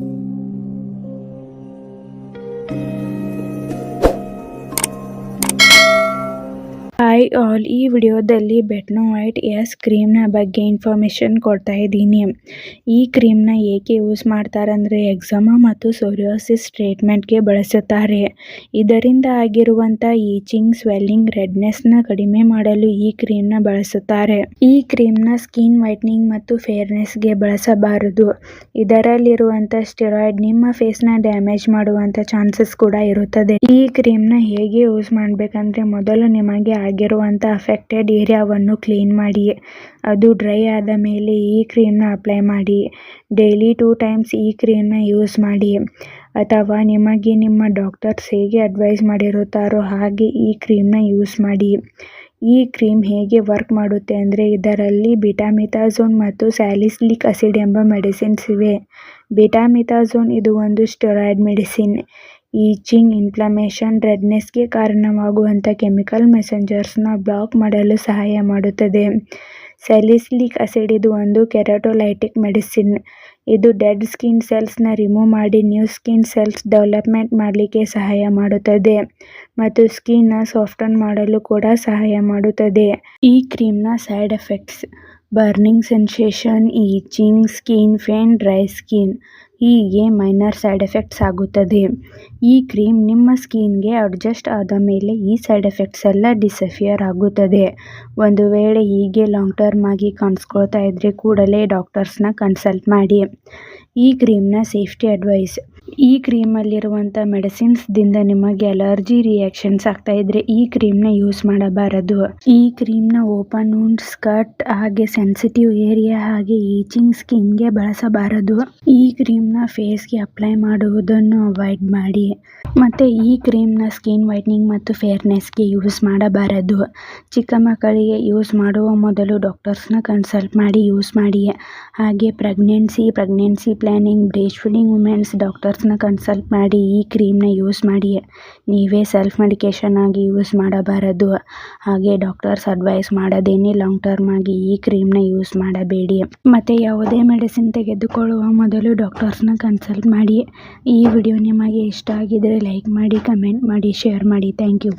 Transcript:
thank you hi all ಈ ವಿಡಿಯೋದಲ್ಲಿ ಬೆಟ್ನೋ white S ಕ್ರೀಮ್ನ ಬಗ್ಗೆ ಇನ್ಫಾರ್ಮೇಷನ್ ಕೊಡ್ತಾ ಇದ್ದೀನಿ. ಈ ಕ್ರೀಮ್ನ ಏಕೆ ಯೂಸ್ ಮಾಡ್ತಾರೆ ಅಂದರೆ ಎಕ್ಸಮ ಮತ್ತು ಸೋರಿಯೋಸಿಸ್ ಟ್ರೀಟ್ಮೆಂಟ್ಗೆ ಬಳಸುತ್ತಾರೆ. ಇದರಿಂದ ಆಗಿರುವಂಥ ಈಚಿಂಗ್ ಸ್ವೆಲ್ಲಿಂಗ್ ರೆಡ್ನೆಸ್ನ ಕಡಿಮೆ ಮಾಡಲು ಈ ಕ್ರೀಮ್ನ ಬಳಸುತ್ತಾರೆ. ಈ ಕ್ರೀಮ್ನ ಸ್ಕಿನ್ ವೈಟ್ನಿಂಗ್ ಮತ್ತು ಫೇರ್ನೆಸ್ಗೆ ಬಳಸಬಾರದು. ಇದರಲ್ಲಿರುವಂಥ ಸ್ಟೆರಾಯ್ಡ್ ನಿಮ್ಮ ಫೇಸ್ನ ಡ್ಯಾಮೇಜ್ ಮಾಡುವಂಥ ಚಾನ್ಸಸ್ ಕೂಡ ಇರುತ್ತದೆ. ಈ ಕ್ರೀಮ್ನ ಹೇಗೆ ಯೂಸ್ ಮಾಡಬೇಕಂದ್ರೆ ಮೊದಲು ನಿಮಗೆ ಆಗಿರುವಂಥ ಅಫೆಕ್ಟೆಡ್ ಏರಿಯಾವನ್ನು ಕ್ಲೀನ್ ಮಾಡಿ, ಅದು ಡ್ರೈ ಆದ ಮೇಲೆ ಈ ಕ್ರೀಮ್ನ ಅಪ್ಲೈ ಮಾಡಿ ಡೈಲಿ ಟೂ ಟೈಮ್ಸ್ ಈ ಕ್ರೀಮ್ನ ಯೂಸ್ ಮಾಡಿ, ಅಥವಾ ನಿಮಗೆ ನಿಮ್ಮ ಡಾಕ್ಟರ್ಸ್ ಹೇಗೆ ಅಡ್ವೈಸ್ ಮಾಡಿರುತ್ತಾರೋ ಹಾಗೆ ಈ ಕ್ರೀಮ್ನ ಯೂಸ್ ಮಾಡಿ. ಈ ಕ್ರೀಮ್ ಹೇಗೆ ವರ್ಕ್ ಮಾಡುತ್ತೆ ಅಂದರೆ ಇದರಲ್ಲಿ ಬಿಟಾಮಿಥಾಝೋನ್ ಮತ್ತು ಸ್ಯಾಲಿಸ್ಲಿಕ್ ಆಸಿಡ್ ಎಂಬ ಮೆಡಿಸಿನ್ಸ್ ಇವೆ. ಬಿಟಾಮಿಥಾಝೋನ್ ಇದು ಒಂದು ಸ್ಟೆರಾಯ್ಡ್ ಮೆಡಿಸಿನ್ ಈಚಿಂಗ್ ಇನ್ಫ್ಲಮೇಷನ್ ರೆಡ್ನೆಸ್ಗೆ ಕಾರಣವಾಗುವಂಥ ಕೆಮಿಕಲ್ ಮೆಸೆಂಜರ್ಸ್ನ ಬ್ಲಾಕ್ ಮಾಡಲು ಸಹಾಯ ಮಾಡುತ್ತದೆ. ಸ್ಯಾಲಿಸಿಲಿಕ್ ಆಸಿಡ್ ಇದು ಒಂದು ಕೆರಾಟೊಲೈಟಿಕ್ ಮೆಡಿಸಿನ್ ಇದು ಡೆಡ್ ಸ್ಕಿನ್ ಸೆಲ್ಸ್ನ ರಿಮೂವ್ ಮಾಡಿ ನ್ಯೂ ಸ್ಕಿನ್ ಸೆಲ್ಸ್ ಡೆವಲಪ್ಮೆಂಟ್ ಮಾಡಲಿಕ್ಕೆ ಸಹಾಯ ಮಾಡುತ್ತದೆ ಮತ್ತು ಸ್ಕಿನ್ನ ಸಾಫ್ಟನ್ ಮಾಡಲು ಕೂಡ ಸಹಾಯ ಮಾಡುತ್ತದೆ. ಈ ಕ್ರೀಮ್ನ side effects burning sensation itching skin pain dry skin ಹೀಗೆ ಮೈನರ್ ಸೈಡ್ ಎಫೆಕ್ಟ್ಸ್ ಆಗುತ್ತದೆ. ಈ ಕ್ರೀಮ್ ನಿಮ್ಮ ಸ್ಕಿನ್ಗೆ ಅಡ್ಜಸ್ಟ್ ಆದ ಮೇಲೆ ಈ ಸೈಡ್ ಎಫೆಕ್ಟ್ಸ್ ಎಲ್ಲ ಡಿಸಫಿಯರ್ ಆಗುತ್ತದೆ. ಒಂದು ವೇಳೆ ಹೀಗೆ ಲಾಂಗ್ ಟರ್ಮ್ ಆಗಿ ಕಾಣಿಸ್ಕೊಳ್ತಾ ಇದ್ದರೆ ಕೂಡಲೇ ಡಾಕ್ಟರ್ಸ್ನ ಕನ್ಸಲ್ಟ್ ಮಾಡಿ. ಈ ಕ್ರೀಮ್ನ ಸೇಫ್ಟಿ ಅಡ್ವೈಸ್ ಈ ಕ್ರೀಮಲ್ಲಿರುವಂಥ ಮೆಡಿಸಿನ್ಸ್ದಿಂದ ನಿಮಗೆ ಅಲರ್ಜಿ ರಿಯಾಕ್ಷನ್ಸ್ ಆಗ್ತಾ ಇದ್ರೆ ಈ ಕ್ರೀಮ್ನ ಯೂಸ್ ಮಾಡಬಾರದು. ಈ ಕ್ರೀಮ್ನ ಓಪನ್ ವುಂಡ್ಸ್ ಕಟ್ ಹಾಗೆ ಸೆನ್ಸಿಟಿವ್ ಏರಿಯಾ ಹಾಗೆ ಈಚಿಂಗ್ ಸ್ಕಿನ್ಗೆ ಬಳಸಬಾರದು. ಈ ಕ್ರೀಮ್ನ ಫೇಸ್ಗೆ ಅಪ್ಲೈ ಮಾಡುವುದನ್ನು ಅವಾಯ್ಡ್ ಮಾಡಿ. ಮತ್ತು ಈ ಕ್ರೀಮ್ನ ಸ್ಕಿನ್ ವೈಟ್ನಿಂಗ್ ಮತ್ತು ಫೇರ್ನೆಸ್ಗೆ ಯೂಸ್ ಮಾಡಬಾರದು. ಚಿಕ್ಕ ಮಕ್ಕಳಿಗೆ ಯೂಸ್ ಮಾಡುವ ಮೊದಲು ಡಾಕ್ಟರ್ಸ್ನ ಕನ್ಸಲ್ಟ್ ಮಾಡಿ ಯೂಸ್ ಮಾಡಿ. ಹಾಗೆ pregnancy pregnancy planning breastfeeding women's ಡಾಕ್ಟರ್ಸ್ನ consult ಮಾಡಿ ಈ ಕ್ರೀಮ್ನ ಯೂಸ್ ಮಾಡಿ. ನೀವೇ ಸೆಲ್ಫ್ ಮೆಡಿಕೇಷನ್ ಆಗಿ ಯೂಸ್ ಮಾಡಬಾರದು. ಹಾಗೆ ಡಾಕ್ಟರ್ಸ್ ಅಡ್ವೈಸ್ ಮಾಡೋದೇನೆ ಲಾಂಗ್ ಟರ್ಮ್ ಆಗಿ ಈ ಕ್ರೀಮ್ನ ಯೂಸ್ ಮಾಡಬೇಡಿ. ಮತ್ತು ಯಾವುದೇ ಮೆಡಿಸಿನ್ ತೆಗೆದುಕೊಳ್ಳುವ ಮೊದಲು ಡಾಕ್ಟರ್ಸ್ನ ಕನ್ಸಲ್ಟ್ ಮಾಡಿ. ಈ ವಿಡಿಯೋ ನಿಮಗೆ ಇಷ್ಟ ಆಗಿದ್ದರೆ ಲೈಕ್ ಮಾಡಿ ಕಮೆಂಟ್ ಮಾಡಿ ಶೇರ್ ಮಾಡಿ. Thank you